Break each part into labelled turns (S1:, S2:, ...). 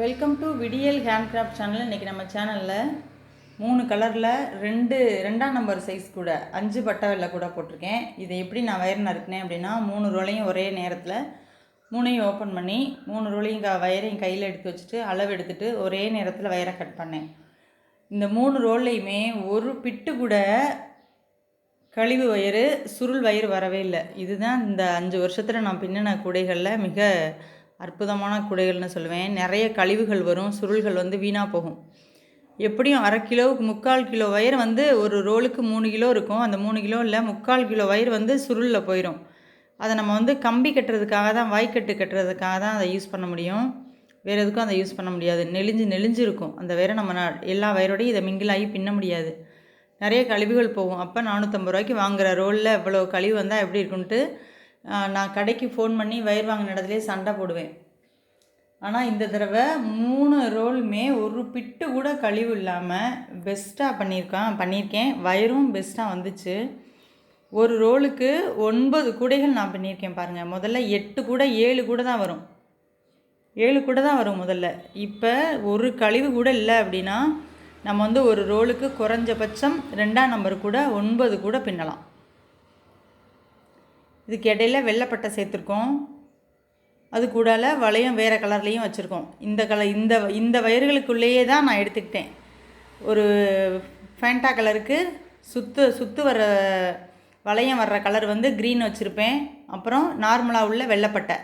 S1: Welcome to Vidiyal handcraft channel இன்றைக்கி நம்ம சேனலில் மூணு கலரில் ரெண்டு ரெண்டாம் நம்பர் சைஸ் கூட அஞ்சு பட்டை வெள்ளை கூட போட்டிருக்கேன். இதை எப்படி நான் வயர் நறுக்கினேன் அப்படின்னா மூணு ரோலையும் ஒரே நேரத்தில் மூணையும் ஓப்பன் பண்ணி மூணு ரோலையும் க வயரையும் கையில் எடுத்து வச்சுட்டு அளவு எடுத்துகிட்டு ஒரே நேரத்தில் வயரை கட் பண்ணேன். இந்த மூணு ரோல்லையுமே ஒரு பிட்டு கூட கழிவு வயிறு சுருள் வயிறு வரவே இல்லை. இதுதான் இந்த அஞ்சு வருஷத்தில் நான் பின்னின குடைகளில் மிக அற்புதமான குடைகள்னு சொல்லுவேன். நிறைய கழிவுகள் வரும் சுருள்கள் வந்து வீணாக போகும். எப்படியும் அரை கிலோவுக்கு முக்கால் கிலோ வயிறு வந்து ஒரு ரோலுக்கு மூணு கிலோ இருக்கும். அந்த மூணு கிலோ இல்லை முக்கால் கிலோ வயிறு வந்து சுருளில் போயிடும் அதை நம்ம வந்து கம்பி கட்டுறதுக்காக தான் வாய்க்கட்டு கட்டுறதுக்காக தான் அதை யூஸ் பண்ண முடியும். வேறு எதுக்கும் அதை யூஸ் பண்ண முடியாது. நெளிஞ்சு நெளிஞ்சு இருக்கும் அந்த வயரை நம்ம ந- எல்லா வயரோடையும் இதை மிங்கிலாகி பின்ன முடியாது. நிறைய கழிவுகள் போகும். அப்போ நானூற்றம்பது ரூபாய்க்கு வாங்குகிற ரோலில் இவ்வளோ கழிவு வந்தால் எப்படி இருக்குன்ட்டு நான் கடைக்கு ஃபோன் பண்ணி வயிறு வாங்கின இடத்துலே சண்டை போடுவேன். ஆனால் இந்த தடவை மூணு ரோலுமே ஒரு பிட்டு கூட கழிவு இல்லாமல் பெஸ்ட்டாக பண்ணியிருக்கான் பண்ணியிருக்கேன். வயரும் பெஸ்ட்டாக வந்துச்சு. ஒரு ரோலுக்கு ஒன்பது கூடைகள் நான் பண்ணியிருக்கேன் பாருங்கள் முதல்ல எட்டு கூட ஏழு கூட தான் வரும். ஏழு கூட தான் வரும் முதல்ல. இப்போ ஒரு கழிவு கூட இல்லை அப்படின்னா நம்ம வந்து ஒரு ரோலுக்கு குறைஞ்சபட்சம் ரெண்டாம் நம்பர் கூட ஒன்பது கூட பின்னலாம். இதுக்கு இடையில வெள்ளைப்பட்டை சேர்த்துருக்கோம். அது கூடால வளையம் வேறு கலர்லேயும் வச்சுருக்கோம். இந்த கலர் இந்த இந்த வயர்களுக்குள்ளேயே தான் நான் எடுத்துக்கிட்டேன். ஒரு ஃபேண்டா கலருக்கு சுத்து சுத்து வர வளையம் வர்ற கலர் வந்து க்ரீன் வச்சுருப்பேன். அப்புறம் நார்மலாக உள்ள வெள்ளைப்பட்டை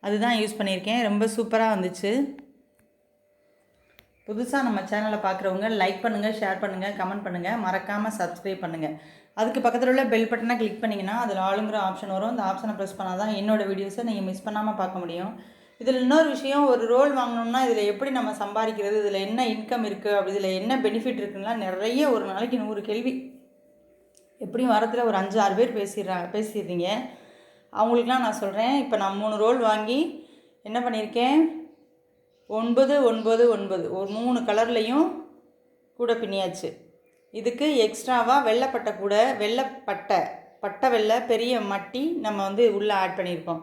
S1: அதுதான் யூஸ் பண்ணியிருக்கேன். ரொம்ப சூப்பராக வந்துச்சு. புதுசாக நம்ம சேனலை பார்க்குறவங்க லைக் பண்ணுங்கள் ஷேர் பண்ணுங்கள் கமெண்ட் பண்ணுங்கள் மறக்காமல் சப்ஸ்கிரைப் பண்ணுங்கள் அதுக்கு பக்கத்தில் உள்ள பெல் பட்டனை கிளிக் பண்ணிங்கன்னா அதில் ஆளுங்கிற ஆப்ஷன் வரும். அந்த ஆப்ஷனை ப்ரெஸ் பண்ணால் தான் என்னோடய வீடியோஸை நீங்கள் மிஸ் பண்ணாமல் பார்க்க முடியும். இதில் இன்னொரு விஷயம் ஒரு ரோல் வாங்கினோம்னா இதில் எப்படி நம்ம சம்பாதிக்கிறது இதில் என்ன இன்கம் இருக்குது அப்படி இதில் என்ன பெனிஃபிட் இருக்குன்னா நிறைய ஒரு நாளைக்கு நூறு கேள்வி. எப்படியும் வாரத்தில் ஒரு அஞ்சு ஆறு பேர் பேசிடுறாங்க பேசிடுறீங்க. அவங்களுக்குலாம் நான் சொல்கிறேன் இப்போ நான் மூணு ரோல் வாங்கி என்ன பண்ணியிருக்கேன்? ஒன்பது ஒன்பது ஒன்பது. ஒரு மூணு கலர்லேயும் கூட பின்னியாச்சு. இதுக்கு எக்ஸ்ட்ராவாக வெள்ளைப்பட்டை கூட வெள்ளைப்பட்டை பட்டை வெள்ளை பெரிய மட்டி நம்ம வந்து உள்ளே ஆட் பண்ணியிருக்கோம்.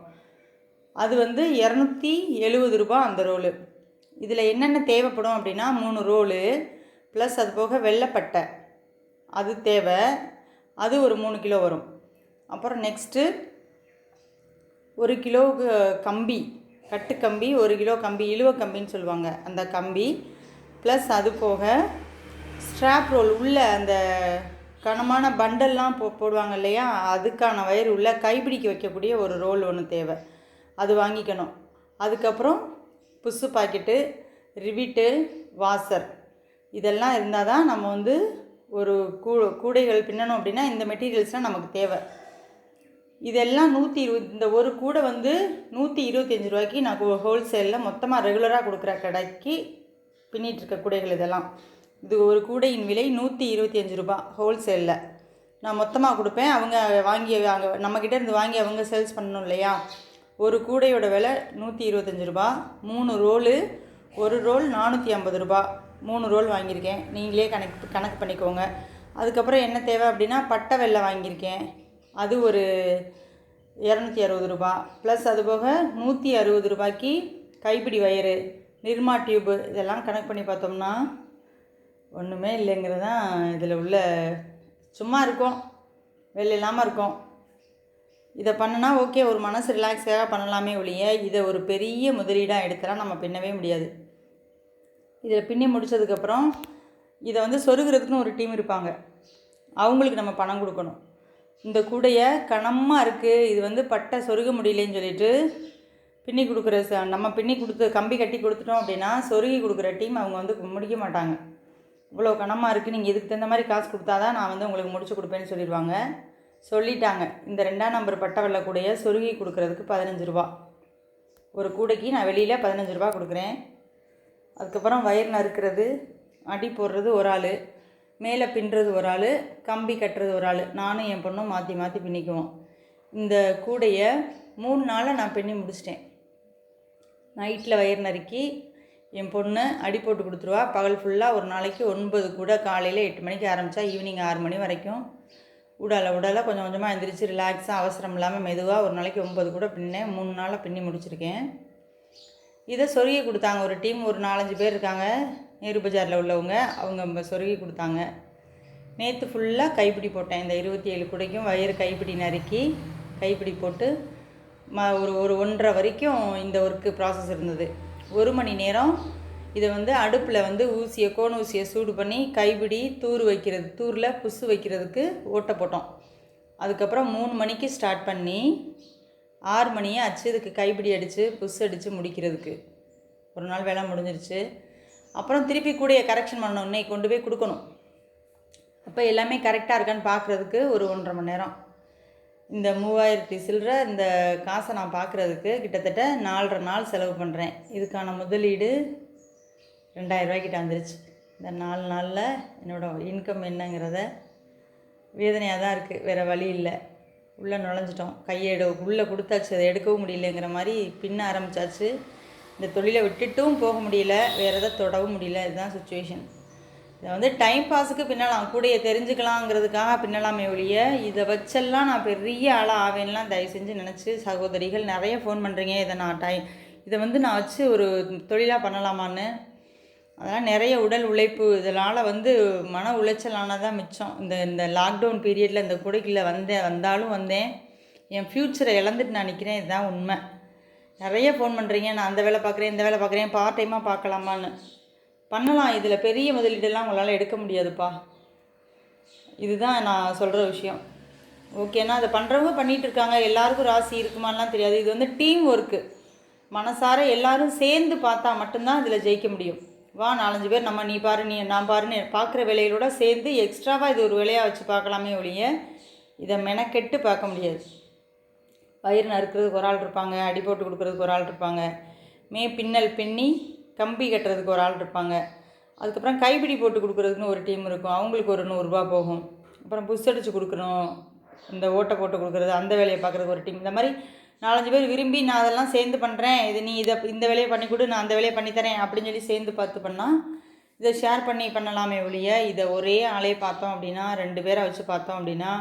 S1: அது வந்து இரநூத்தி எழுபது ரூபா அந்த ரோலு. இதில் என்னென்ன தேவைப்படும் அப்படின்னா மூணு ரோலு ப்ளஸ் அது போக வெள்ளைப்பட்டை. அது தேவை. அது ஒரு மூணு கிலோ வரும். அப்புறம் நெக்ஸ்ட்டு ஒரு கிலோவுக்கு கம்பி. கட்டு கம்பி ஒரு கிலோ கம்பி இழுவ கம்பின்னு சொல்லுவாங்க. அந்த கம்பி ப்ளஸ் அது போக ஸ்ட்ராப் ரோல் உள்ள அந்த கனமான பண்டல்லாம் போ போடுவாங்க இல்லையா? அதுக்கான வயர் உள்ள கைப்பிடிக்க வைக்கக்கூடிய ஒரு ரோல் ஒன்று தேவை. அது வாங்கிக்கணும். அதுக்கப்புறம் புஸ்ஸு பாக்கெட்டு ரிவிட்டு வாசர் இதெல்லாம் இருந்தால் தான் நம்ம வந்து ஒரு கூ கூடைகள் பின்னணும் அப்படின்னா இந்த மெட்டீரியல்ஸ்லாம் நமக்கு தேவை. இதெல்லாம் நூற்றி இருபது இந்த ஒரு கூடை வந்து நூற்றி இருபத்தஞ்சி ரூபாய்க்கு நான் ஹோல்சேலில் மொத்தமாக ரெகுலராக கொடுக்குற கடைக்கு பின்னிட்டு இருக்க கூடைகள் இதெல்லாம். இது ஒரு கூடையின் விலை நூற்றி இருபத்தி அஞ்சு ரூபா ஹோல்சேலில் நான் மொத்தமாக கொடுப்பேன். அவங்க வாங்கி அங்கே நம்மக்கிட்ட இருந்து வாங்கி அவங்க சேல்ஸ் பண்ணணும் இல்லையா? ஒரு கூடையோட விலை நூற்றி இருபத்தஞ்சி ரூபா மூணு ரோலு ஒரு ரோல் நானூற்றி ஐம்பது ரூபா மூணு ரோல் வாங்கியிருக்கேன். நீங்களே கணக்கு கணக்கு பண்ணிக்கோங்க. அதுக்கப்புறம் என்ன தேவை அப்படின்னா பட்டை வெள்ளை வாங்கியிருக்கேன். அது ஒரு இரநூத்தி அறுபது ரூபா. ப்ளஸ் அது போக நூற்றி அறுபது ரூபாய்க்கு கைப்பிடி வயரு நிர்மா டியூப்பு இதெல்லாம் கணக்கு பண்ணி பார்த்தோம்னா ஒன்றுமே இல்லைங்கிறது தான் இதில் உள்ள சும்மா இருக்கும் வேலை இல்லாமல் இருக்கும். இதை பண்ணுனா ஓகே ஒரு மனசு ரிலாக்ஸாக பண்ணலாமே ஒழிய இதை ஒரு பெரிய முதலீடாக எடுத்தலாம் நம்ம பின்னவே முடியாது. இதில் பின்னி முடிச்சதுக்கப்புறம் இதை வந்து சொருகிறதுக்குன்னு ஒரு டீம் இருப்பாங்க. அவங்களுக்கு நம்ம பணம் கொடுக்கணும். இந்த கூடையை கனமாக இருக்குது இது வந்து பட்டை சொருக முடியலன்னு சொல்லிட்டு பின்னி கொடுக்குற ச- நம்ம பின்னி கொடுத்து கம்பி கட்டி கொடுத்துட்டோம் அப்படின்னா சொருகி கொடுக்குற டீம் அவங்க வந்து முடிக்க மாட்டாங்க. இவ்வளோ கனமாக இருக்குது நீங்கள் இதுக்கு தகுந்த மாதிரி காசு கொடுத்தா தான் நான் வந்து உங்களுக்கு முடிச்சு கொடுப்பேன்னு சொல்லிடுவாங்க. சொல்லிட்டாங்க. இந்த ரெண்டாம் நம்பர் பட்டை வெள்ளை கூடையை சொருகி கொடுக்குறதுக்கு பதினஞ்சு ரூபா. ஒரு கூடைக்கு நான் வெளியில் பதினஞ்சு ரூபா கொடுக்குறேன். அதுக்கப்புறம் வயர் நறுக்கிறது அடி போடுறது ஒரு ஆள். மேலே பின்னுறது ஒரு ஆள் கம்பி கட்டுறது ஒரு ஆள். நானும் என் பொண்ணும் மாற்றி மாற்றி பின்னிக்குவோம். இந்த கூடையை மூணு நாளில் நான் பின்னி முடிச்சிட்டேன். நைட்டில் வயிறு நறுக்கி என் பொண்ணு அடி போட்டு கொடுத்துருவா. பகல் ஃபுல்லாக ஒரு நாளைக்கு ஒன்பது கூட காலையில் எட்டு மணிக்கு ஆரம்பித்தா ஈவினிங் ஆறு மணி வரைக்கும். உடலை உடலை கொஞ்சம் கொஞ்சமாக எந்திரிச்சு ரிலாக்ஸாக அவசரம் இல்லாமல் மெதுவாக ஒரு நாளைக்கு ஒன்பது கூட பின்னேன். மூணு நாளாக பின்னி முடிச்சிருக்கேன். இதை சொருகி கொடுத்தாங்க ஒரு டீம் ஒரு நாலஞ்சு பேர் இருக்காங்க. நேரு பஜாரில் உள்ளவங்க அவங்க சொருகி கொடுத்தாங்க. நேற்று ஃபுல்லாக கைப்பிடி போட்டேன். இந்த இருபத்தி ஏழு குடைக்கும் வயிறு கைப்பிடி நறுக்கி கைப்பிடி போட்டு ம ஒரு ஒரு ஒன்றரை வரைக்கும் இந்த ஒர்க்கு ப்ராசஸ் இருந்தது. ஒரு மணி நேரம் இதை வந்து அடுப்பில் வந்து ஊசியை கோன் ஊசியை சூடு பண்ணி கைப்பிடி தூர் வைக்கிறது தூரில் புசு வைக்கிறதுக்கு ஓட்டை போட்டோம். அதுக்கப்புறம் மூணு மணிக்கு ஸ்டார்ட் பண்ணி ஆறு மணியை அச்சு இதுக்கு கைப்பிடி அடித்து புஷ் அடித்து முடிக்கிறதுக்கு. ஒரு நாள் வேலை முடிஞ்சிருச்சு. அப்புறம் திருப்பி கூடைய கரெக்ஷன் பண்ணணும். இன்னைக்கு கொண்டு போய் கொடுக்கணும். அப்போ எல்லாமே கரெக்டாக இருக்கான்னு பார்க்குறதுக்கு ஒரு ஒன்றரை மணி நேரம். இந்த மூவாயிரத்தி சில்லற இந்த காசை நான் பார்க்குறதுக்கு கிட்டத்தட்ட நாலரை நாள் செலவு பண்ணுறேன் இதுக்கான முதலீடு ரெண்டாயிரரூவாய்க்கிட்ட வந்துருச்சு. இந்த நாலு நாளில் என்னோடய இன்கம் என்னங்கிறத வேதனையாக தான் இருக்குது வேறு வழி இல்லை. உள்ளே நுழைஞ்சிட்டோம். கையெடு உள்ளே கொடுத்தாச்சு. அதை எடுக்கவும் முடியலங்கிற மாதிரி பின்ன ஆரம்பித்தாச்சு இந்த தொழிலை விட்டுட்டும் போக முடியல வேறு எதை தொடவும் முடியல இதுதான் சுச்சுவேஷன் இதை வந்து டைம் பாஸுக்கு பின்னலாம் கூடைய தெரிஞ்சுக்கலாங்கிறதுக்காக பின்னலாமே ஒழிய இதை வச்செல்லாம் நான் பெரிய ஆளாக ஆவேன்லாம் தயவு செஞ்சு நினச்சி சகோதரிகள் நிறைய ஃபோன் பண்ணுறீங்க இதை நான் டைம் இதை வந்து நான் வச்சு ஒரு தொழிலாக பண்ணலாமான்னு. அதெல்லாம் நிறைய உடல் உழைப்பு இதனால் வந்து மன உளைச்சலானதான் மிச்சம். இந்த இந்த லாக்டவுன் பீரியடில் இந்த குடைக்குள்ளே வந்தேன் வந்தாலும் வந்தேன். என் ஃப்யூச்சரை இழந்துட்டு நான் நிற்கிறேன் இதுதான் உண்மை. நிறைய ஃபோன் பண்ணுறீங்க நான் அந்த வேலை பார்க்குறேன் இந்த வேலை பார்க்குறேன். பார்ட் டைமாக பார்க்கலாமான்னு. பண்ணலாம். இதில் பெரிய முதலீடெல்லாம் உங்களால் எடுக்க முடியாதுப்பா. இதுதான் நான் சொல்கிற விஷயம். ஓகேனா அதை பண்ணுறவங்க பண்ணிகிட்டு இருக்காங்க. எல்லாருக்கும் ராசி இருக்குமான்லாம் தெரியாது. இது வந்து டீம் ஒர்க்கு மனசார எல்லாரும் சேர்ந்து பார்த்தா மட்டும்தான் இதில் ஜெயிக்க முடியும். வா நாலஞ்சு பேர். நம்ம நீ பாரு நீ நான் பாருன்னு பார்க்குற வேலைகளோட சேர்ந்து எக்ஸ்ட்ராவாக இது ஒரு வேலையாக வச்சு பார்க்கலாமே ஒழிய இதை மெனக்கெட்டு பார்க்க முடியாது. வயிறு நறுக்கிறதுக்கு ஒரு ஆள் இருப்பாங்க அடி போட்டு கொடுக்குறதுக்கு ஒரு ஆள் இருப்பாங்க. மே பின்னல் பின்னி கம்பி கட்டுறதுக்கு ஒரு ஆள் இருப்பாங்க. அதுக்கப்புறம் கைப்பிடி போட்டு கொடுக்குறதுக்குன்னு ஒரு டீம் இருக்கும். அவங்களுக்கு ஒரு நூறுரூவா போகும். அப்புறம் புஷ் அடித்து கொடுக்கணும். இந்த ஓட்டை போட்டு கொடுக்குறது அந்த வேலையை பார்க்குறதுக்கு ஒரு டீம். இந்த மாதிரி நாலஞ்சு பேர் விரும்பி நான் அதெல்லாம் சேர்ந்து பண்ணுறேன் இது நீ இதை இந்த வேலையை பண்ணி கொடு நான் அந்த வேலையை பண்ணித்தரேன் அப்படின்னு சொல்லி சேர்ந்து பார்த்து பண்ணால் இதை ஷேர் பண்ணி பண்ணலாமே ஒழிய இதை ஒரே ஆளே பார்த்தோம் அப்படின்னா ரெண்டு பேரை வச்சு பார்த்தோம் அப்படின்னா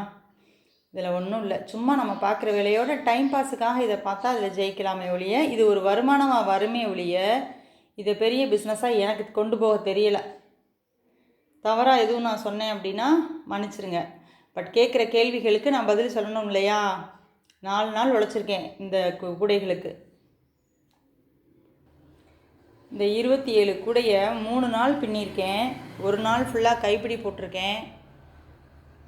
S1: இதில் ஒன்றும் இல்லை. சும்மா நம்ம பார்க்குற வேலையோட டைம் பாஸுக்காக இதை பார்த்தா அதில் ஜெயிக்கலாமே ஒழிய இது ஒரு வருமானமாக வருமே ஒழிய இதை பெரிய பிஸ்னஸாக எனக்கு கொண்டு போக தெரியலை. தவறாக எதுவும் நான் சொன்னேன் அப்படின்னா மன்னிச்சிருங்க. பட் கேட்குற கேள்விகளுக்கு நான் பதில் சொல்லணும் இல்லையா? நாலு நாள் உழைச்சிருக்கேன் இந்த கூடைகளுக்கு. இந்த இருபத்தி ஏழு கூடையை மூணு நாள் பின்னியிருக்கேன் ஒரு நாள் ஃபுல்லாக கைப்பிடி போட்டிருக்கேன்.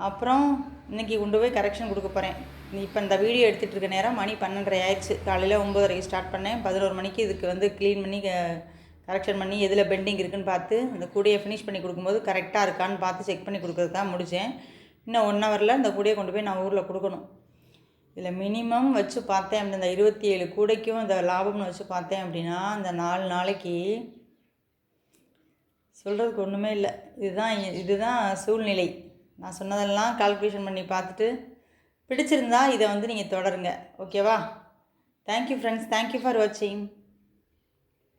S1: அப்புறம் இன்றைக்கி கொண்டு போய் கரெக்ஷன் கொடுக்க போகிறேன் இப்போ இந்த வீடியோ எடுத்துகிட்டு இருக்க நேரம் மணி பன்னெண்டரை ஆயிடுச்சு. காலையில் ஒம்பதரைக்கு ஸ்டார்ட் பண்ணேன். பதினோரு மணிக்கு இதுக்கு வந்து க்ளீன் பண்ணி கரெக்ஷன் பண்ணி எதில் பெண்டிங் இருக்குதுன்னு பார்த்து அந்த கூடையை ஃபினிஷ் பண்ணி கொடுக்கும்போது கரெக்டாக இருக்கான்னு பார்த்து செக் பண்ணி கொடுக்குறது தான் முடித்தேன் இன்னும் ஒன் ஹவரில் இந்த கூடையை கொண்டு போய் நான் ஊரில் கொடுக்கணும். இதில் மினிமம் வச்சு பார்த்தேன் அப்படி இந்த இருபத்தி ஏழு கூடைக்கும் இந்த லாபம்னு வச்சு பார்த்தேன் அப்படின்னா இந்த நாலு நாளைக்கு சொல்கிறதுக்கு ஒன்றுமே இல்லை. இதுதான் இதுதான் சூழ்நிலை. நான் சொன்னதெல்லாம் கால்குலேஷன் பண்ணி பார்த்துட்டு பிடிச்சிருந்தா இதை வந்து நீங்கள் தொடருங்க. ஓகேவா தேங்க்யூ ஃப்ரெண்ட்ஸ் தேங்க்யூ ஃபார் வாட்சிங்